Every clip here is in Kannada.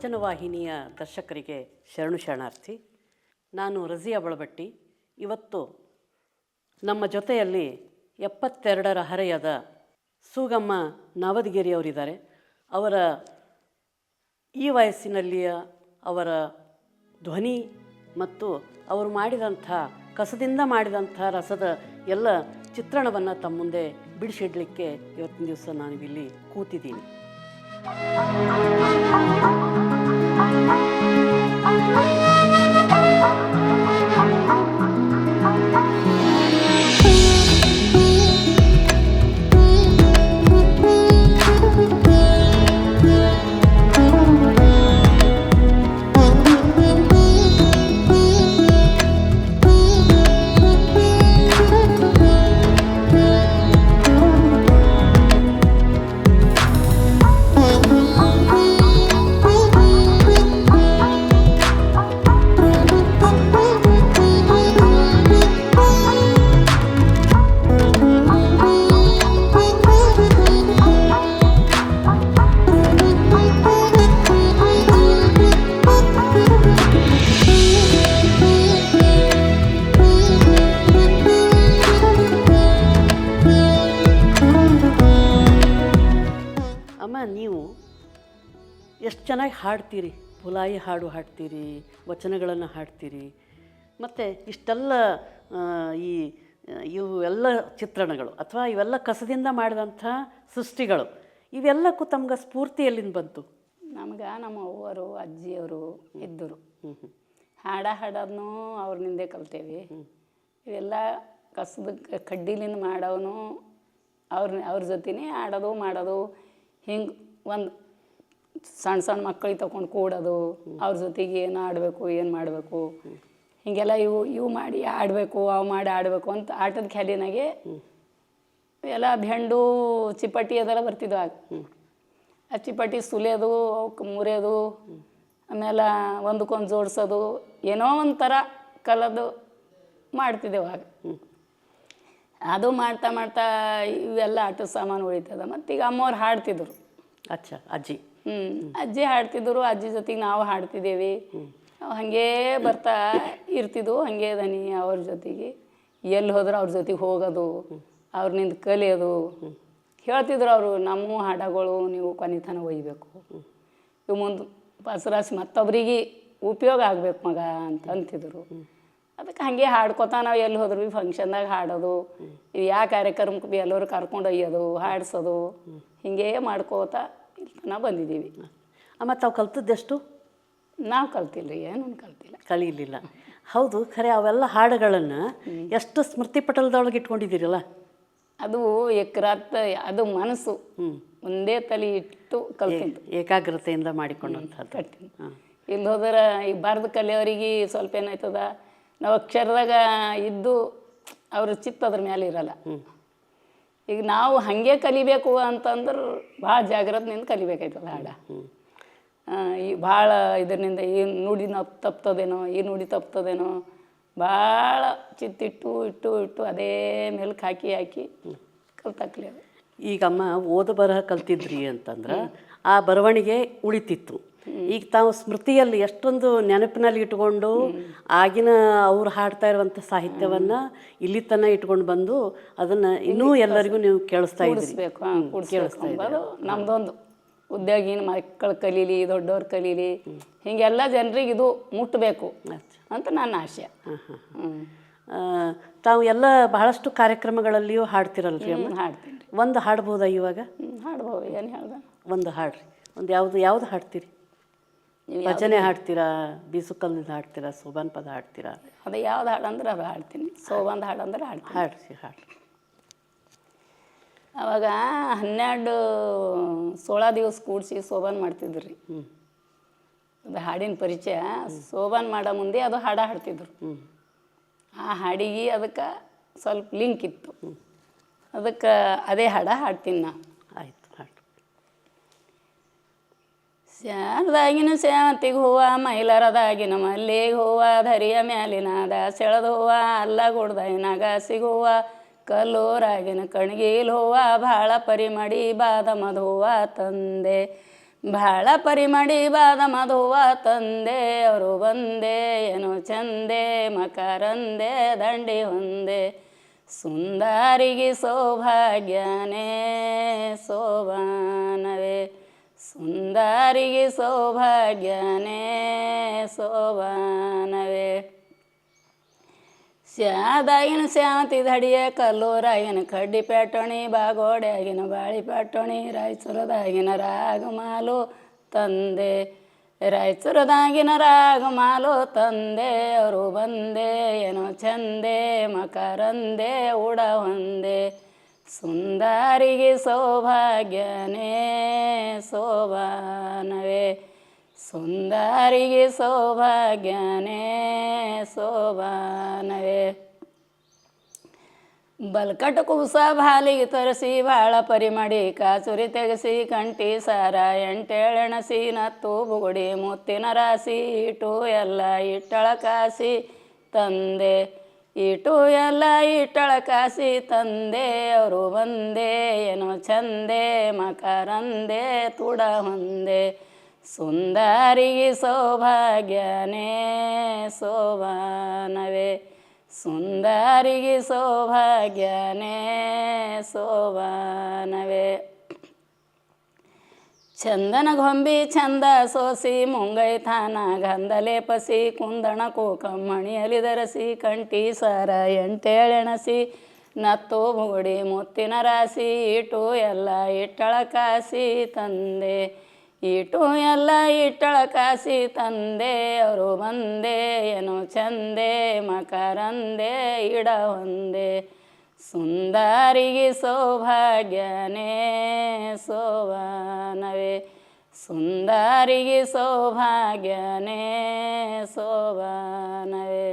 ವಚನವಾಹಿನಿಯ ದರ್ಶಕರಿಗೆ ಶರಣು ಶರಣಾರ್ಥಿ, ನಾನು ರಜಿಯಾ ಬಳಬಟ್ಟಿ. ಇವತ್ತು ನಮ್ಮ ಜೊತೆಯಲ್ಲಿ ಎಪ್ಪತ್ತೆರಡರ ಹರೆಯದ ಸೂಗಮ್ಮ ನಾವದಗಿರಿಯವರಿದ್ದಾರೆ. ಅವರ ಈ ವಯಸ್ಸಿನಲ್ಲಿಯ ಅವರ ಧ್ವನಿ ಮತ್ತು ಅವರು ಮಾಡಿದಂಥ, ಕಸದಿಂದ ಮಾಡಿದಂಥ ರಸದ ಎಲ್ಲ ಚಿತ್ರಣವನ್ನು ತಮ್ಮ ಮುಂದೆ ಬಿಡಿಸಿಡ್ಲಿಕ್ಕೆ ಇವತ್ತಿನ ದಿವಸ ನಾನು ಇಲ್ಲಿ ಕೂತಿದ್ದೀನಿ. Thank you. ನೀವು ಎಷ್ಟು ಚೆನ್ನಾಗಿ ಹಾಡ್ತೀರಿ? ಪುಲಾಯಿ ಹಾಡು ಹಾಡ್ತೀರಿ ವಚನಗಳನ್ನು ಹಾಡ್ತೀರಿ. ಮತ್ತು ಇಷ್ಟೆಲ್ಲ ಈ ಇವು ಎಲ್ಲ ಚಿತ್ರಣಗಳು ಅಥವಾ ಇವೆಲ್ಲ ಕಸದಿಂದ ಮಾಡಿದಂಥ ಸೃಷ್ಟಿಗಳು ಇವೆಲ್ಲಕ್ಕೂ ತಮ್ಗೆ ಸ್ಫೂರ್ತಿ ಎಲ್ಲಿಂದ ಬಂತು? ನಮ್ಗೆ ನಮ್ಮ ಅವ್ವರು ಅಜ್ಜಿಯವರು ಇದ್ದರು. ಹಾಡ ಹಾಡೋದನ್ನು ಅವ್ರನಿಂದೆ ಕಲ್ತೇವಿ. ಇವೆಲ್ಲ ಕಸದ ಕಡ್ಡಿಲಿಂದ ಮಾಡೋನು ಅವ್ರ ಅವ್ರ ಜೊತೆನೇ ಆಡೋದು ಮಾಡೋದು. ಹಿಂಗೆ ಒಂದು ಸಣ್ಣ ಸಣ್ಣ ಮಕ್ಕಳಿಗೆ ತಗೊಂಡು ಕೂಡೋದು, ಅವ್ರ ಜೊತೆಗೆ ಏನು ಆಡಬೇಕು, ಏನು ಮಾಡಬೇಕು. ಹಿಂಗೆಲ್ಲ ಇವು ಇವು ಮಾಡಿ ಆಡಬೇಕು, ಅವು ಮಾಡಿ ಆಡಬೇಕು ಅಂತ ಆಟದ ಖ್ಯಾಲಿನಾಗೆ ಎಲ್ಲ ಬೆಂಡು ಚಿಪ್ಪಟ್ಟಿ ಅದೆಲ್ಲ ಬರ್ತಿದ್ವು ಆಗ. ಆ ಚಿಪ್ಪಟ್ಟಿ ಸುಲಿಯೋದು ಅವಕ್ಕೆ ಮುರಿಯೋದು, ಆಮೇಲೆ ಒಂದಕ್ಕೊಂದು ಜೋಡಿಸೋದು, ಏನೋ ಒಂಥರ ಕಲದು ಮಾಡ್ತಿದ್ದೆವು ಆಗ. ಅದು ಮಾಡ್ತಾ ಮಾಡ್ತಾ ಇವೆಲ್ಲ ಆಟದ ಸಾಮಾನು ಉಳಿತದ. ಮತ್ತು ಈಗ ಅಮ್ಮವ್ರು ಹಾಡ್ತಿದ್ರು. ಅಚ್ಚ ಅಜ್ಜಿ. ಹ್ಞೂ ಅಜ್ಜಿ ಹಾಡ್ತಿದ್ರು ಅಜ್ಜಿ ಜೊತೆಗೆ ನಾವು ಹಾಡ್ತಿದ್ದೇವೆ. ನಾವು ಹಾಗೇ ಬರ್ತಾ ಇರ್ತಿದ್ವು ಹಾಗೆ ದನಿ ಅವ್ರ ಜೊತೆಗೆ. ಎಲ್ಲಿ ಹೋದ್ರೆ ಅವ್ರ ಜೊತೆಗೆ ಹೋಗೋದು ಅವ್ರನಿಂದ ಕಲಿಯೋದು. ಹೇಳ್ತಿದ್ರು ಅವರು ನಮ್ಮ ಹಾಡಗಳು ನೀವು ಕೊನೆತನ ಒಯ್ಬೇಕು. ಇವು ಮುಂದೆ ಪಸರಾಸಿ ಮತ್ತೊಬ್ಬರಿಗೆ ಉಪಯೋಗ ಆಗ್ಬೇಕು ಮಗ ಅಂತ ಅಂತಿದ್ರು. ಅದಕ್ಕೆ ಹಾಗೆ ಹಾಡ್ಕೊತಾ ನಾವು ಎಲ್ಲಿ ಹೋದ್ರು ಭೀ ಫಂಕ್ಷನ್ದಾಗ ಹಾಡೋದು ಯಾವ ಕಾರ್ಯಕ್ರಮಕ್ಕೆ ಭೀ ಎಲ್ಲರೂ ಕರ್ಕೊಂಡು ಒಯ್ಯೋದು ಹಾಡ್ಸೋದು ಹಿಂಗೇ ಮಾಡ್ಕೋತಾ ನಾವು ಬಂದಿದ್ದೀವಿ. ಅಮ್ಮ ತಾವು ಕಲ್ತದ್ದೆಷ್ಟು ನಾವು ಕಲ್ತಿಲ್ಲ ರೀ ಏನೂ ಕಲ್ತಿಲ್ಲ. ಕಲೀಲಿಲ್ಲ. ಹೌದು ಖರೆ ಅವೆಲ್ಲ ಹಾಡುಗಳನ್ನು ಎಷ್ಟು ಸ್ಮೃತಿ ಪಟಲದೊಳಗೆ ಇಟ್ಕೊಂಡಿದ್ದೀರಲ್ಲ? ಅದು ಎಕರಾತ್ ಅದು ಮನಸ್ಸು. ಒಂದೇ ತಲೆ ಇಟ್ಟು ಕಲ್ತಿದ್ದು. ಏಕಾಗ್ರತೆಯಿಂದ ಮಾಡಿಕೊಂಡಂಥದ್ದು ಇಲ್ಲಿ ಹೋದ್ರೆ ಈ ಬಾರ್ದು ಕಲಿಯೋರಿಗೆ ಸ್ವಲ್ಪ ಏನಾಯ್ತದ? ನಾವು ಅಕ್ಷರದಾಗ ಇದ್ದು ಅವ್ರ ಚಿತ್ತ ಅದ್ರ ಮೇಲೆ ಇರಲ್ಲ. ಈಗ ನಾವು ಹಾಗೆ ಕಲಿಬೇಕು ಅಂತಂದ್ರೆ ಭಾಳ ಜಾಗ್ರತೆಯಿಂದ ಕಲಿಬೇಕಾಯ್ತದ ಹಾಡ ಈ ಭಾಳ ಇದರಿಂದ ಏನು ನುಡಿ ನಪ್ ತಪ್ತದೇನೋ ಈ ನುಡಿ ತಪ್ತದೇನೋ ಭಾಳ ಚಿತ್ತಿಟ್ಟು ಇಟ್ಟು ಇಟ್ಟು ಅದೇ ಮೆಲ್ಕ್ ಹಾಕಿ ಹಾಕಿ ಕಲ್ತಾಕ್ಲಿ ಅದು. ಈಗ ಅಮ್ಮ ಓದು ಬರಹ ಕಲ್ತಿದ್ರಿ ಅಂತಂದ್ರೆ ಆ ಬರವಣಿಗೆ ಉಳಿತಿತ್ತು. ಈಗ ತಾವು ಸ್ಮೃತಿಯಲ್ಲಿ ಎಷ್ಟೊಂದು ನೆನಪಿನಲ್ಲಿ ಇಟ್ಕೊಂಡು ಆಗಿನ ಅವ್ರು ಹಾಡ್ತಾ ಇರುವಂಥ ಸಾಹಿತ್ಯವನ್ನು ಇಲ್ಲಿ ತನ ಇಟ್ಕೊಂಡು ಬಂದು ಅದನ್ನು ಇನ್ನೂ ಎಲ್ಲರಿಗೂ ನೀವು ಕೇಳಿಸ್ತಾ ಇದ್ದೀರಿ. ಕೂಡಿಸ್ಬೇಕು. ಹಾಂ ಕೂಡಿಸ್ಬೇಕು. ಅಂಬೋದು ನಮ್ದೊಂದು ಉದ್ಯೋಗಿನ ಮಕ್ಕಳು ಕಲೀಲಿ ದೊಡ್ಡವ್ರು ಕಲೀಲಿ. ಹೀಗೆಲ್ಲ ಜನರಿಗೆ ಇದು ಮುಟ್ಟಬೇಕು ಅಂತ ನನ್ನ ಆಶಯ. ತಾವು ಎಲ್ಲ ಬಹಳಷ್ಟು ಕಾರ್ಯಕ್ರಮಗಳಲ್ಲಿಯೂ ಹಾಡ್ತಿರಲ್ರಿ ಅಮ್ಮ? ಹಾಡ್ತೀನಿ ಒಂದು ಹಾಡ್ಬೋದಾ ಇವಾಗ? ಹಾಡ್ಬೋದು. ಏನು ಹೇಳ್ದ? ಒಂದು ಹಾಡ್ರಿ. ಒಂದು ಯಾವುದು ಯಾವುದು ಹಾಡ್ತೀರಿ? ಭಜನೆ ಹಾಡ್ತೀರಾ? ಬೀಸುಕಲ್ಲಿಂದ ಹಾಡ್ತೀರಾ? ಸೋಬಾನ್ ಪದ ಹಾಡ್ತೀರಾ? ಅದು ಯಾವ್ದು ಹಾಡಂದ್ರೆ ಅದು ಹಾಡ್ತೀನಿ. ಸೋಬಂದು ಹಾಡಂದ್ರೆ ಹಾಡ್ತೀನಿ. ಹಾಡ್ರಿ ಹಾಡ್ರಿ ಅವಾಗ ಹನ್ನೆರಡು ಸೋಳ ದಿವಸ ಕೂಡಿಸಿ ಸೋಬಾನ್ ಮಾಡ್ತಿದ್ರು. ರೀ ಅದು ಹಾಡಿನ ಪರಿಚಯ. ಸೋಬಾನ್ ಮಾಡೋ ಮುಂದೆ ಅದು ಹಾಡ ಹಾಡ್ತಿದ್ರು. ಆ ಹಾಡಿಗೆ ಅದಕ್ಕೆ ಸ್ವಲ್ಪ ಲಿಂಕ್ ಇತ್ತು. ಅದಕ್ಕೆ ಅದೇ ಹಾಡ ಹಾಡ್ತೀನಿ ನಾ ಆಯ್ತು ಹಾಡ್ರಿ ಶಾರದಾಗಿನ ಶಾಂತಿಗೆ ಹೂವ, ಮೈಲಾರದಾಗಿನ ಮಲ್ಲಿಗೆ ಹೂವ, ಧರಿಯ ಮ್ಯಾಲಿನಾದ ಸೆಳೆದ ಹೂವ ಅಲ್ಲ ಗುಡ್ದೈನಾಗ ಸಿಗುವ ಕಲ್ಲೂರಾಗಿನ ಕಣ್ಗೀಲ್ ಹೂವ, ಭಾಳ ಪರಿಮಡಿ ಬಾದಮದ ಹೂವ ತಂದೆ. ಭಾಳ ಪರಿಮಡಿ ಬಾದಮದ ಹೂವ ತಂದೆ, ಅವರು ಬಂದೆ, ಏನೋ ಚಂದೆ, ಮಕರಂದೆ, ದಂಡಿ ಹೊಂದೆ. ಸುಂದರಿಗೆ ಸೌಭಾಗ್ಯನೇ ಶೋಭಾನವೇ ಸುಂದರಿಗೆ ಸೌಭಾಗ್ಯನೇ ಶೋಭಾನವೇ ಸ್ಯಾದಾಗಿನ ಸ್ಯಾಮತಿ ದಡಿಯ ಕಲ್ಲೂರಾಗಿನ ಕಡ್ಡಿ ಪೆಟ್ಟಣಿ ಬಾಗೋಡ್ಯಾಗಿನ ಬಾಳಿ ಪ್ಯಾಟೋಣಿ ರಾಯಚೂರದಾಗಿನ ರಾಗಮಾಲು ತಂದೆ. ರಾಯಚೂರದಾಗಿನ ರಾಗಮಾಲು ತಂದೆ, ಅವರು ಬಂದೆ, ಏನೋ ಚಂದೆ, ಮಕರಂದೆ ಉಡ ಹೊಂದೆ. ಸುಂದರಿಗೆ ಸೌಭಾಗ್ಯನೇ ಶೋಭಾನವೇ ಸುಂದರಿಗೆ ಸೌಭಾಗ್ಯನೇ ಶೋಭಾನವೇ ಬಲ್ಕಟ ಕುಸ ಬಾಲಿಗೆ ತರಿಸಿ ಬಾಳ ಪರಿಮಡಿ ಕಾಚುರಿ ತೆಗೆಸಿ ಕಂಟಿ ಸಾರ, ಎಂಟೆಳೆಣಸಿ, ನತ್ತು ಬುಗುಡಿ, ಮುತ್ತಿನ ರಾಸಿ, ಇಟು ಎಲ್ಲ ಇಟ್ಟಳ ಕಾಸಿ ತಂದೆ. ಇಟು ಎಲ್ಲ ಇಟ್ಟಳ ಕಾಸಿ ತಂದೆ, ಅವರು ಬಂದೆ, ಏನೋ ಚಂದೆ, ಮಕರಂದೆ, ತುಡ ಹೊಂದೆ. ಸುಂದರಿಗೆ ಸೌಭಾಗ್ಯನೇ ಸೋಭಾನವೇ ಸುಂದರಿಗೆ ಸೌಭಾಗ್ಯನೇ ಶೋಭಾನವೇ ಚಂದನ ಗೊಂಬಿ ಚಂದ ಸೋಸಿ ಮುಂಗೈ ತಾನ ಗಂಧಲೆ ಪಸಿ ಕುಂದಣ ಕೋಕಮ್ಮಣಿಯಲಿ ದರಸಿ ಕಂಟಿ ಸರ ಎಂಟೆಳೆಣಸಿ ನತ್ತು ಮುಗುಡಿ ಮುತ್ತಿನ ರಾಸಿ ಇಟು ಎಲ್ಲ ಇಟ್ಟಳ ಕಾಸಿ ತಂದೆ. ಇಟು ಎಲ್ಲ ಇಟ್ಟಳ ಕಾಸಿ ತಂದೆ. ಅವರು ಬಂದೆ, ಏನೋ ಚಂದೆ, ಮಕರಂದೆ, ಇಡ ಹೊಂದೆ. ಸುಂದರಿಗೆ ಸೌಭಾಗ್ಯನೇ ಸೋಭಾನವೇ. ಸುಂದರಿಗೆ ಸೌಭಾಗ್ಯನೇ ಸೋಭಾನವೇ.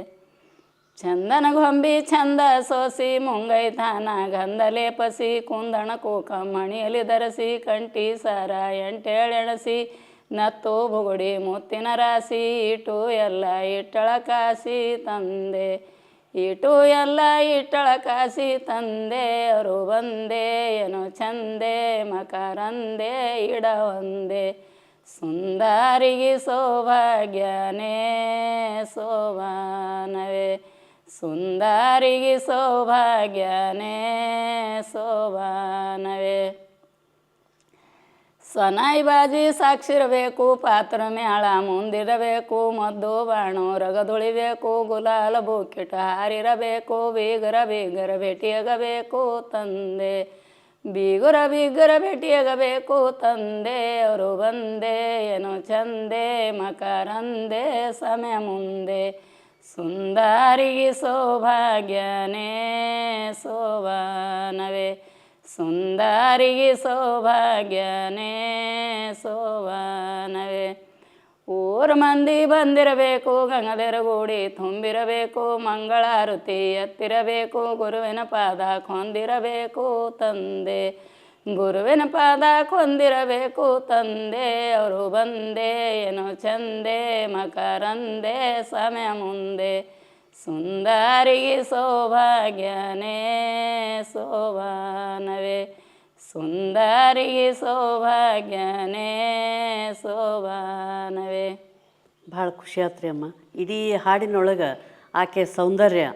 ಚಂದನ ಗೊಂಬಿ ಚಂದ ಸೋಸಿ ಮುಂಗೈ ತಾನ ಗಂಧಲೆ ಪಸಿ ಕುಂದಣ ಕೂಕ ಮಣಿಯಲ್ಲಿ ಧರಿಸಿ ಕಂಟಿ ಸರ ಎಂಟೇಳೆಣಸಿ ನತ್ತು ಬುಗುಡಿ ಮುತ್ತಿನ ರಾಸಿ ಇಟು ಎಲ್ಲ ಇಟ್ಟಳ ಕಾಸಿ ತಂದೆ. ಇಟು ಎಲ್ಲ ಇಟ್ಟಳ ಕಾಸಿ ತಂದೆ ಅವರು ಬಂದೆ ಏನೋ ಚಂದೆ, ಮಕರಂದೆ, ಇಡ ಒಂದೆ. ಸುಂದರಿಗೆ ಸೌಭಾಗ್ಯನೇ ಸೋಭಾನವೇ. ಸುಂದರಿಗೆ ಸೌಭಾಗ್ಯನೇ ಶೋಭಾನವೇ ಸನಾಯಿ ಬಾಜಿ ಸಾಕ್ಷಿರಬೇಕು ಪಾತ್ರ ಮ್ಯಾಳ ಮುಂದಿರಬೇಕು, ಮದ್ದು ಬಾಣು ರಗದುಳಿಬೇಕು ಗುಲಾಲ ಬುಕ್ಕಿಟ ಹಾರಿರಬೇಕು, ಬೀಗರ ಬೀಗರ ಭೇಟಿಯಾಗಬೇಕು, ತಂದೆ ಬೀಗುರ ಬೀಗರ ಭೇಟಿಯಾಗಬೇಕು, ತಂದೆ ಅವರು ಬಂದೆ, ಏನೋ ಚಂದೆ ಮಕರಂದೆ ಸಮಯ ಮುಂದೆ. ಸುಂದರಿಗೆ ಸೌಭಾಗ್ಯನೇ ಶೋಭಾನವೇ ಸುಂದರಿಗೆ ಸೌಭಾಗ್ಯನೇ ಶೋಭಾನವೇ ಊರ ಮಂದಿ ಬಂದಿರಬೇಕು ಗಂಗದೆರಗೂಡಿ ತುಂಬಿರಬೇಕು, ಮಂಗಳಾರುತಿ ಎತ್ತಿರಬೇಕು, ಗುರುವಿನ ಪಾದ ಕೊಂದಿರಬೇಕು ತಂದೆ. ಗುರುವಿನ ಪಾದ ಕೊಂದಿರಬೇಕು ತಂದೆ, ಅವರು ಬಂದೆ, ಏನೋ ಚಂದೆ, ಮಕರಂದೆ, ಸಮಯ ಮುಂದೆ. ಸುಂದರಿಗೆ ಸೌಭಾಗ್ಯನೇ ಶೋಭಾನವೇ ಸುಂದರಿ ಸೌಭಾಗ್ಯನೇ ಶೋಭಾನವೇ ಭಾಳ ಖುಷಿ ಆತ್ರಿ ಅಮ್ಮ. ಇಡೀ ಹಾಡಿನೊಳಗೆ ಆಕೆ ಸೌಂದರ್ಯ.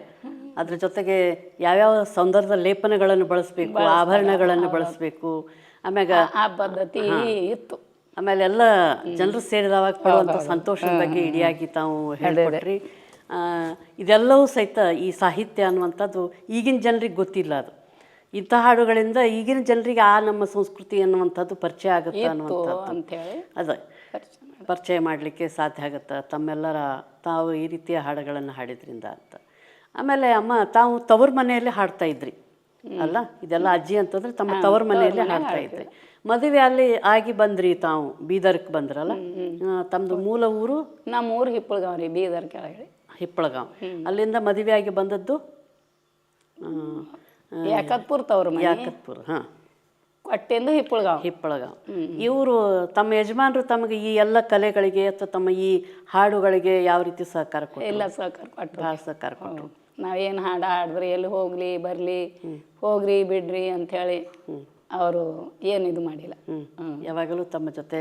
ಅದ್ರ ಜೊತೆಗೆ ಯಾವ್ಯಾವ ಸೌಂದರ್ಯದ ಲೇಪನಗಳನ್ನು ಬಳಸಬೇಕು ಆಭರಣಗಳನ್ನು ಬಳಸಬೇಕು. ಆಮ್ಯಾಗ ಆ ಪದ್ಧತಿ ಇತ್ತು. ಆಮೇಲೆ ಎಲ್ಲ ಜನರು ಸೇರಿದವಾಗ ಪಡುವಂಥ ಸಂತೋಷದ ಬಗ್ಗೆ ಇಡಿಯಾಗಿ ತಾವು ಹೇಳ್ಕೊಟ್ರಿ. ಆ, ಇದೆಲ್ಲವೂ ಸಹಿತ ಈ ಸಾಹಿತ್ಯ ಅನ್ನುವಂಥದ್ದು ಈಗಿನ ಜನರಿಗೆ ಗೊತ್ತಿಲ್ಲ ಅದು. ಇಂಥ ಹಾಡುಗಳಿಂದ ಈಗಿನ ಜನರಿಗೆ ಆ ನಮ್ಮ ಸಂಸ್ಕೃತಿ ಅನ್ನುವಂಥದ್ದು ಪರಿಚಯ ಆಗುತ್ತೆ ಅನ್ನುವಂಥದ್ದು. ಹೇಳಿ ಅದೇ. ಪರಿಚಯ ಮಾಡಲಿಕ್ಕೆ ಸಾಧ್ಯ ಆಗುತ್ತೆ? ತಮ್ಮೆಲ್ಲರ ತಾವು ಈ ರೀತಿಯ ಹಾಡುಗಳನ್ನು ಹಾಡಿದ್ರಿಂದ ಅಂತ. ಆಮೇಲೆ ಅಮ್ಮ ತಾವು ತವರ ಮನೆಯಲ್ಲಿ ಹಾಡ್ತಾ ಇದ್ರಿ ಅಲ್ಲ? ಇದೆಲ್ಲ ಅಜ್ಜಿ ಅಂತಂದ್ರೆ ತಮ್ಮ ತವ್ರ ಮನೆಯಲ್ಲಿ ಹಾಡ್ತಾ ಇದ್ರಿ. ಮದುವೆ ಅಲ್ಲಿ ಆಗಿ ಬಂದ್ರಿ ತಾವು ಬೀದರ್ಕ್ ಬಂದ್ರಲ್ಲ? ತಮ್ಮದು ತಮ್ದು ಮೂಲ ಊರು? ನಮ್ಮ ಊರು ಹಿಪ್ಪಳಗಾವ್ ರೀ ಬೀದರ್ ಕೆಳಗಡೆ. ಹಿಪ್ಪಳಗಾಂವ್ ಅಲ್ಲಿಂದ ಮದುವೆ ಆಗಿ ಬಂದದ್ದು ಯಾಕತ್ಪುರ್ ತವ್ರ ಯಾಕತ್ಪುರ್ ಹಾಂ. ಕೊಟ್ಟಿಂದ ಹಿಪ್ಪಳಗಾವ್ ಹಿಪ್ಪಳಗಾಂವ್ ಇವರು ತಮ್ಮ ಯಜಮಾನರು ತಮಗೆ ಈ ಎಲ್ಲ ಕಲೆಗಳಿಗೆ ಅಥವಾ ತಮ್ಮ ಈ ಹಾಡುಗಳಿಗೆ ಯಾವ ರೀತಿ ಸಹಕಾರ ಕೊಟ್ಟರು ಎಲ್ಲ ಸಹಕಾರ ಕೊಟ್ಟರು ಭಾಳ ಸಹಕಾರ ಕೊಟ್ಟರು ನಾವೇನು ಹಾಡು ಹಾಡಿದ್ರಿ ಎಲ್ಲಿ ಹೋಗ್ಲಿ ಬರಲಿ ಹೋಗ್ರಿ ಬಿಡ್ರಿ ಅಂಥೇಳಿ ಅವರು ಏನು ಇದು ಮಾಡಿಲ್ಲ. ಯಾವಾಗಲೂ ತಮ್ಮ ಜೊತೆ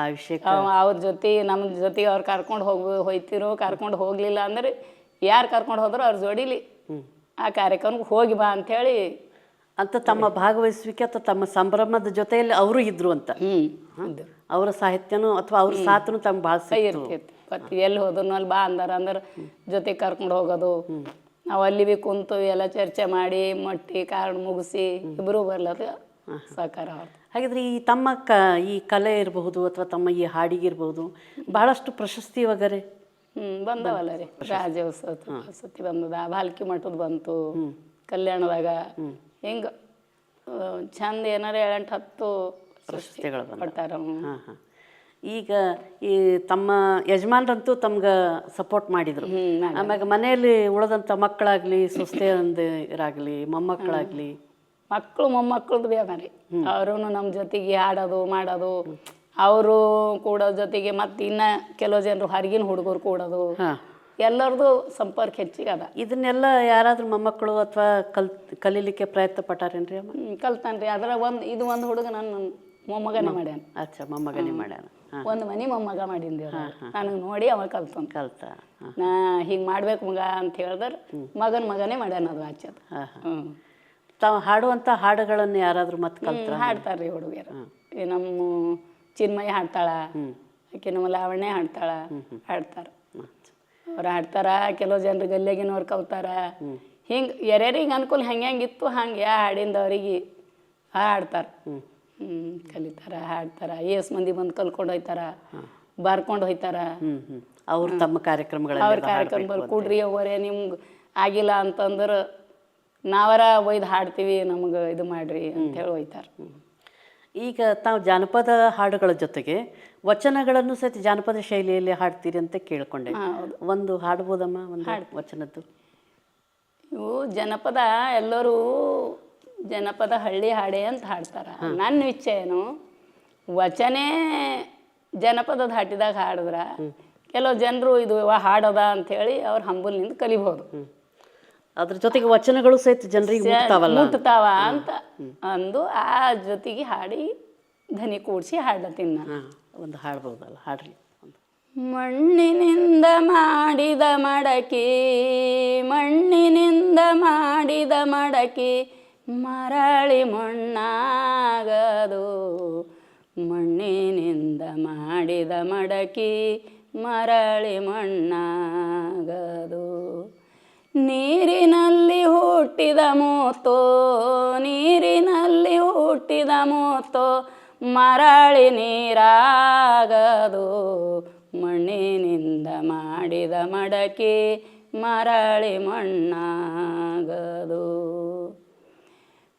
ಆ ವಿಷಯಕ್ಕೆ ಅವ್ರ ಜೊತೆ ನಮ್ಮ ಜೊತೆ ಅವ್ರು ಕರ್ಕೊಂಡು ಹೋಗ್ ಹೋಯ್ತಿರು ಕರ್ಕೊಂಡು ಹೋಗಲಿಲ್ಲ ಅಂದ್ರೆ ಯಾರು ಕರ್ಕೊಂಡು ಹೋದ್ರು ಅವ್ರ ಜೋಡಿಲಿ. ಆ ಕಾರ್ಯಕ್ರಮಕ್ಕೆ ಹೋಗಿ ಬಾ ಅಂಥೇಳಿ ಅಂತ ತಮ್ಮ ಭಾಗವಹಿಸುವಿಕೆ ಅಥವಾ ತಮ್ಮ ಸಂಭ್ರಮದ ಜೊತೆಯಲ್ಲಿ ಅವರು ಇದ್ರು ಅಂತ. ಅವರ ಸಾಹಿತ್ಯನೂ ಅಥವಾ ಅವ್ರ ಸಾಥನು ತಮ್ಮ ಭಾಳ ಇರ್ತೈತಿ. ಎಲ್ಲಿ ಹೋದ್ರು ಅಲ್ಲಿ ಬಾ ಅಂದಾರ ಅಂದ್ರೆ ಜೊತೆ ಕರ್ಕೊಂಡು ಹೋಗೋದು. ನಾವು ಅಲ್ಲಿ ಬಿ ಕುಂತು ಎಲ್ಲ ಚರ್ಚೆ ಮಾಡಿ ಮಟ್ಟಿ ಕಾರಣ ಮುಗಿಸಿ ಇಬ್ಬರು ಬರ್ಲದ ಸಹಕಾರ ಅವ್ರದ್ದು ಹಾಗಿದ್ರೆ ಈ ತಮ್ಮ ಕ ಈ ಕಲೆ ಇರಬಹುದು ಅಥವಾ ತಮ್ಮ ಈ ಹಾಡಿಗೆ ಇರಬಹುದು ಬಹಳಷ್ಟು ಪ್ರಶಸ್ತಿ ವಗರೆ ಹ್ಞೂ ಬಂದವಲ್ಲ ರೀ. ರಾಜ್ಯೋತ್ಸವ ಪ್ರಶಸ್ತಿ. ಬಂದದ. ಭಾಲ್ಕಿ ಮಠದ ಬಂತು. ಕಲ್ಯಾಣದಾಗ ಹಿಂಗೆ ಚಂದ ಏನಾರ ಏಳೆಂಟು ಹತ್ತು ಪ್ರಶಸ್ತಿಗಳು. ಹ್ಞೂ. ಹಾಂ ಹಾಂ. ಈಗ ಈ ತಮ್ಮ ಯಜಮಾನ್ರಂತೂ ತಮ್ಗೆ ಸಪೋರ್ಟ್ ಮಾಡಿದರು. ಆಮ್ಯಾಗ ಮನೆಯಲ್ಲಿ ಉಳಿದಂಥ ಮಕ್ಕಳಾಗ್ಲಿ ಇರಾಗಲಿ ಮೊಮ್ಮಕ್ಕಳಾಗಲಿ ಮಕ್ಕಳು ಮೊಮ್ಮಕ್ಕಳದ್ದು ಬೇಗ ರೀ ಅವರು ನಮ್ಮ ಜೊತೆಗೆ ಆಡೋದು ಮಾಡೋದು. ಅವರು ಕೂಡ ಜೊತೆಗೆ ಮತ್ತೆ ಇನ್ನ ಕೆಲವು ಜನರು ಹೊರಗಿನ ಹುಡುಗರು ಕೂಡೋದು. ಎಲ್ಲರದು ಸಂಪರ್ಕ ಹೆಚ್ಚಿಗೆ ಅದ. ಇದನ್ನೆಲ್ಲ ಯಾರಾದ್ರೂ ಮೊಮ್ಮಕ್ಕಳು ಅಥವಾ ಕಲ್ ಕಲೀಲಿಕ್ಕೆ ಪ್ರಯತ್ನ ಪಟ್ಟಾರೇನ್ರಿ ಅಮ್ಮ? ಕಲ್ತಾನ್ರಿ. ಅದ್ರ ಒಂದು ಇದು ಒಂದು ಹುಡುಗ ನನ್ನ ಮೊಮ್ಮಗನೇ ಮಾಡ್ಯಾನ. ಅಚ್ಚಾ ಮೊಮ್ಮಗನೇ ಮಾಡ್ಯಾನ. ಒಂದು ಮನೆ ಮೊಮ್ಮಗ ಮಾಡಿದ್ದೆ ನನಗೆ ನೋಡಿ ಅವ ಕಲ್ತ. ಕಲ್ತ ನಾ ಹಿಂಗೆ ಮಾಡ್ಬೇಕು ಮಗ ಅಂತ ಹೇಳಿದ್ರೆ ಮಗನ ಮಗನೇ ಮಾಡ್ಯಾನ ಅದು ಆಚೆ ಹ್ಞೂ ತಾವು ಹಾಡುವಂಥ ಹಾಡುಗಳನ್ನು ಯಾರಾದರೂ ಮತ್ತೆ ಕಲ್ತ್ರ? ಹಾಡ್ತಾರ್ರಿ ಹುಡುಗಿಯರು. ಈ ನಮ್ಮ ಚಿನ್ಮಯ ಹಾಡ್ತಾಳ ಆಕೆ ನಮ್ಮ ಲಾವಣ್ಯ ಹಾಡ್ತಾಳ ಹಾಡ್ತಾರ. ಅವ್ರು ಹಾಡ್ತಾರ ಕೆಲವು ಜನರು ಗಲ್ಲಿಯಾಗಿನವ್ರು ಕಲ್ತಾರ. ಹಿಂಗೆ ಯಾರ್ಯಾರಿಗೆ ಅನುಕೂಲ ಹೆಂಗೆ ಹೆಂಗಿತ್ತು ಹಂಗೆ ಯಾ ಹಾಡಿಂದವ್ರಿಗೆ ಹಾಡ್ತಾರೆ. ಹ್ಞೂ ಕಲಿತಾರ ಹಾಡ್ತಾರ ಏಸ್ ಮಂದಿ ಬಂದು ಕಲ್ಕೊಂಡು ಹೋಯ್ತಾರ ಬರ್ಕೊಂಡು ಹೋಯ್ತಾರ. ಅವ್ರು ತಮ್ಮ ಅವ್ರ ಕಾರ್ಯಕ್ರಮಗಳು ಕೂಡ್ರಿ ಅವರೇ ನಿಮ್ಗೆ ಆಗಿಲ್ಲ ಅಂತಂದ್ರೆ ನಾವರ ಒಯ್ದು ಹಾಡ್ತೀವಿ ನಮಗೆ ಇದು ಮಾಡ್ರಿ ಅಂತ ಹೇಳಿ ಒಯ್ತಾರೆ. ಈಗ ತಾವು ಜಾನಪದ ಹಾಡುಗಳ ಜೊತೆಗೆ ವಚನಗಳನ್ನು ಸಹಿತ ಜಾನಪದ ಶೈಲಿಯಲ್ಲಿ ಹಾಡ್ತೀರಿ ಅಂತ ಕೇಳ್ಕೊಂಡೆ. ಒಂದು ಹಾಡ್ಬೋದಮ್ಮ ಒಂದು ಹಾಡು ವಚನದ್ದು? ಇವು ಜನಪದ ಎಲ್ಲರೂ ಜನಪದ ಹಳ್ಳಿ ಹಾಡೆ ಅಂತ ಹಾಡ್ತಾರ. ನನ್ನ ಇಚ್ಛೆ ಏನು ವಚನೆ ಜನಪದದ ಹಾಟಿದಾಗ ಹಾಡಿದ್ರ ಕೆಲವು ಜನರು ಇದು ಹಾಡೋದ ಅಂತ ಅಂಥೇಳಿ ಅವ್ರು ಹಂಬಲ್ನಿಂದ ಕಲಿಬೋದು. ಅದ್ರ ಜೊತೆಗೆ ವಚನಗಳು ಸಹಿತ ಜನರಿಗೆ ಮುಟ್ತಾವಲ್ಲ? ಮುಟ್ತಾವ ಅಂತ ಅಂದು ಆ ಜೊತೆಗೆ ಹಾಡಿ ಧನಿ ಕೂಡಿಸಿ ಹಾಡ್ಲತ್ತೀನಿ ನಾನು ಒಂದು ಹಾಡ್ಬೋದಲ್ಲ ಹಾಡ್ರಿ. ಮಣ್ಣಿನಿಂದ ಮಾಡಿದ ಮಡಕೆ ಮಣ್ಣಿನಿಂದ ಮಾಡಿದ ಮಡಕೆ ಮರಳಿ ಮಣ್ಣಾಗದು. ಮಣ್ಣಿನಿಂದ ಮಾಡಿದ ಮಡಕೆ ಮರಳಿ ಮಣ್ಣಾಗದು. ನೀರಿನಲ್ಲಿ ಹುಟ್ಟಿದ ಮೂತೋ, ನೀರಿನಲ್ಲಿ ಹುಟ್ಟಿದ ಮೂತೋ, ಮರಳಿ ನೀರಾಗದು. ಮಣ್ಣಿನಿಂದ ಮಾಡಿದ ಮಡಕೆ ಮರಳಿ ಮಣ್ಣಾಗದು.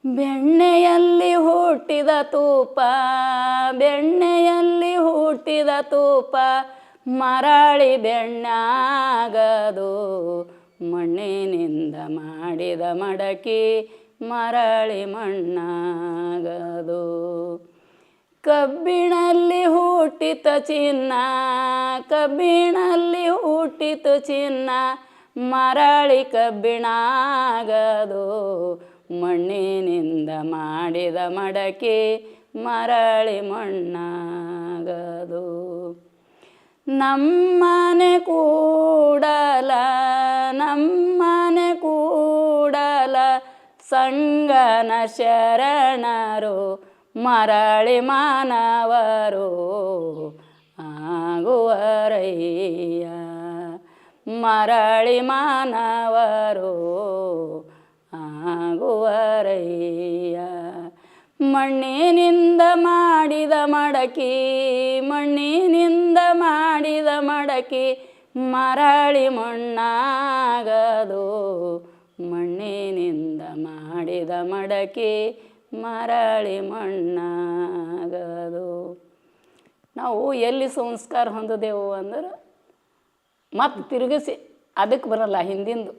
ಬೆಣ್ಣೆಯಲ್ಲಿ ಹುಟ್ಟಿದ ತೂಪ, ಬೆಣ್ಣೆಯಲ್ಲಿ ಹುಟ್ಟಿದ ತೂಪ, ಮರಳಿ ಬೆಣ್ಣಾಗದು. ಮಣ್ಣಿನಿಂದ ಮಾಡಿದ ಮಡಕೆ ಮರಳಿ ಮಣ್ಣಾಗದು. ಕಬ್ಬಿಣಲ್ಲಿ ಹುಟ್ಟಿತ ಚಿನ್ನ, ಕಬ್ಬಿಣಲ್ಲಿ ಹುಟ್ಟಿತು ಚಿನ್ನ ಮರಳಿ ಕಬ್ಬಿಣಾಗದು. ಮಣ್ಣಿನಿಂದ ಮಾಡಿದ ಮಡಕೆ ಮರಳಿ ಮಣ್ಣಾಗದು. ನಮ್ಮನೆ ಕೂಡಲ ನಮ್ಮನೆ ಕೂಡಲ ಸಂಗನ ಶರಣರು ಮರಳಿ ಮಾನವರು ಆಗುವರಯ್ಯ. ಮರಳಿ ಮಾನವರು ಆಗುವರಯ್ಯ. ಮಣ್ಣಿನಿಂದ ಮಾಡಿದ ಮಡಕಿ ಮಣ್ಣಿನಿಂದ ಮಾಡಿದ ಮಡಕಿ ಮರಳಿ ಮಣ್ಣಾಗದು. ಮಣ್ಣಿನಿಂದ ಮಾಡಿದ ಮಡಕಿ ಮರಳಿ ಮಣ್ಣಾಗದು. ನಾವು ಎಲ್ಲಿ ಸಂಸ್ಕಾರ ಹೊಂದಿದೆವು ಅಂದ್ರೆ ಮತ್ತೆ ತಿರುಗಿಸಿ ಅದಕ್ಕೆ ಬರಲ್ಲ ಹಿಂದಿಂದು.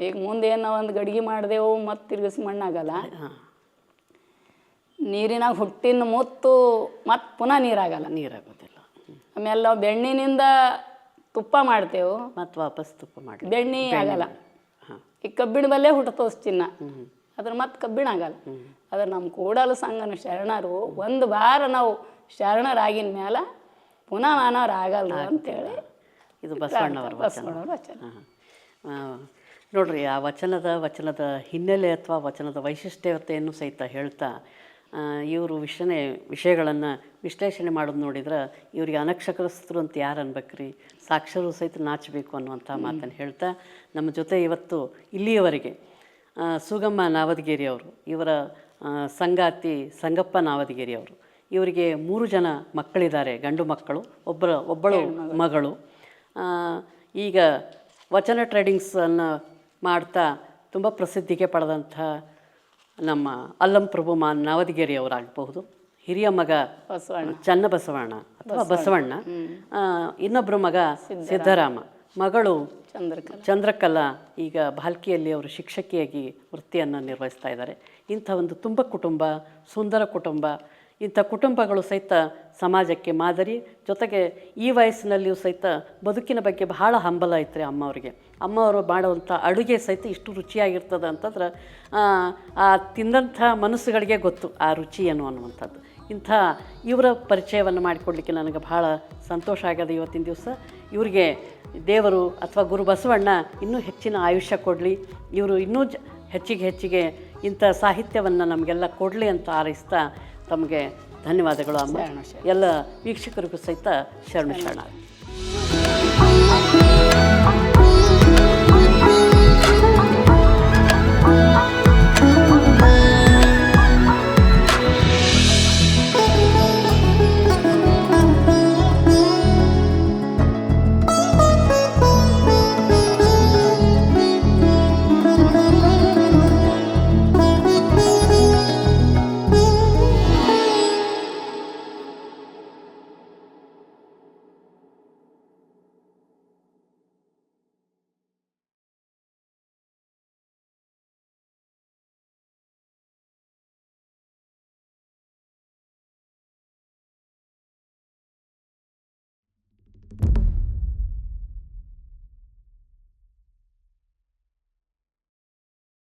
ಈಗ ಮುಂದೆ ಏನೋ ಒಂದು ಗಡಿಗೆ ಮಾಡಿದೆವು ಮತ್ತೆ ತಿರುಗಿಸಿ ಮಣ್ಣಾಗಲ್ಲ. ನೀರಿನಾಗ ಹುಟ್ಟಿನ ಮುತ್ತು ಮತ್ತೆ ಪುನಃ ನೀರಾಗಲ್ಲ ನೀರಾಗೋದಿಲ್ಲ. ಆಮೇಲೆ ನಾವು ಬೆಣ್ಣಿನಿಂದ ತುಪ್ಪ ಮಾಡ್ತೇವೆ. ಮತ್ತು ವಾಪಸ್ ತುಪ್ಪ ಮಾಡಿ ಬೆಣ್ಣೆ ಆಗಲ್ಲ. ಈ ಕಬ್ಬಿಣ ಬಲ್ಲೇ ಹುಟ್ಟತೋಸ್ ಚಿನ್ನ ಅದ್ರ ಮತ್ತೆ ಕಬ್ಬಿಣ ಆಗಲ್ಲ. ಆದ್ರೆ ನಮ್ಮ ಕೂಡಲು ಸಂಘನ ಶರಣರು ಒಂದು ವಾರ ನಾವು ಶರಣರಾಗಿನ ಮೇಲೆ ಪುನಃ ಮಾನವ್ರು ಆಗಲ್ಲ ಅಂತೇಳಿ ಇದು ಬಸವಣ್ಣವರ ವಚನ. ಬಸವಣ್ಣವ್ರ ವಚನ. ನೋಡ್ರಿ ಆ ವಚನದ ವಚನದ ಹಿನ್ನೆಲೆ ಅಥವಾ ವಚನದ ವೈಶಿಷ್ಟ್ಯತೆಯನ್ನು ಸಹಿತ ಹೇಳ್ತಾ ಇವರು ವಿಷನೆ ವಿಷಯಗಳನ್ನು ವಿಶ್ಲೇಷಣೆ ಮಾಡೋದು ನೋಡಿದ್ರೆ ಇವರಿಗೆ ಅನಕ್ಷರಸ್ಥರು ಅಂತ ಯಾರು ಅನ್ಬೇಕ್ರಿ? ಸಾಕ್ಷರರು ಸಹಿತ ನಾಚಬೇಕು ಅನ್ನುವಂಥ ಮಾತನ್ನು ಹೇಳ್ತಾ ನಮ್ಮ ಜೊತೆ ಇವತ್ತು ಇಲ್ಲಿಯವರೆಗೆ ಸುಗಮ್ಮ ನಾವದಗಿರಿ ಅವರು ಇವರ ಸಂಗಾತಿ ಸಂಗಪ್ಪ ನಾವದಗಿರಿ ಅವರು. ಇವರಿಗೆ ಮೂರು ಜನ ಮಕ್ಕಳಿದ್ದಾರೆ ಗಂಡು ಮಕ್ಕಳು ಒಬ್ಬರ ಒಬ್ಬಳು ಮಗಳು. ಈಗ ವಚನ ಟ್ರೇಡಿಂಗ್ಸನ್ನು ಮಾಡ್ತಾ ತುಂಬ ಪ್ರಸಿದ್ಧಿಗೆ ಪಡೆದಂಥ ನಮ್ಮ ಅಲ್ಲಂ ಪ್ರಭು ಮಾ ನವದಗಿರಿಯವರಾಗಬಹುದು. ಹಿರಿಯ ಮಗ ಬಸವಣ್ಣ. ಚನ್ನಬಸವಣ್ಣ ಅಥವಾ ಬಸವಣ್ಣ. ಇನ್ನೊಬ್ಬರು ಮಗ ಸಿದ್ದರಾಮ. ಮಗಳು ಚಂದ್ರಕಲ. ಚಂದ್ರಕಲಾ ಈಗ ಬಾಲ್ಕಿಯಲ್ಲಿ ಅವರು ಶಿಕ್ಷಕಿಯಾಗಿ ವೃತ್ತಿಯನ್ನು ನಿರ್ವಹಿಸ್ತಾ ಇದ್ದಾರೆ. ಇಂಥ ಒಂದು ತುಂಬ ಕುಟುಂಬ ಸುಂದರ ಕುಟುಂಬ ಇಂಥ ಕುಟುಂಬಗಳು ಸಹಿತ ಸಮಾಜಕ್ಕೆ ಮಾದರಿ ಜೊತೆಗೆ ಈ ವಯಸ್ಸಿನಲ್ಲಿಯೂ ಸಹಿತ ಬದುಕಿನ ಬಗ್ಗೆ ಬಹಳ ಹಂಬಲ ಐತ್ರಿ ಅಮ್ಮವ್ರಿಗೆ. ಅಮ್ಮವರು ಮಾಡುವಂಥ ಅಡುಗೆ ಸಹಿತ ಇಷ್ಟು ರುಚಿಯಾಗಿರ್ತದೆ ಅಂತಂದ್ರೆ ಆ, ತಿಂದಂಥ ಮನಸ್ಸುಗಳಿಗೆ ಗೊತ್ತು ಆ ರುಚಿ ಏನು ಅನ್ನುವಂಥದ್ದು. ಇಂಥ ಇವರ ಪರಿಚಯವನ್ನು ಮಾಡಿಕೊಡ್ಲಿಕ್ಕೆ ನನಗೆ ಬಹಳ ಸಂತೋಷ ಆಗ್ಯದ ಇವತ್ತಿನ ದಿವಸ. ಇವರಿಗೆ ದೇವರು ಅಥವಾ ಗುರು ಬಸವಣ್ಣ ಇನ್ನೂ ಹೆಚ್ಚಿನ ಆಯುಷ್ಯ ಕೊಡಲಿ. ಇವರು ಇನ್ನೂ ಹೆಚ್ಚಿಗೆ ಹೆಚ್ಚಿಗೆ ಇಂಥ ಸಾಹಿತ್ಯವನ್ನು ನಮಗೆಲ್ಲ ಕೊಡಲಿ ಅಂತ ಹಾರೈಸ್ತಾ ತಮಗೆ ಧನ್ಯವಾದಗಳು ಅಮ್ಮ. ಎಲ್ಲ ವೀಕ್ಷಕರಿಗೂ ಸಹಿತ ಶರಣು ಶರಣ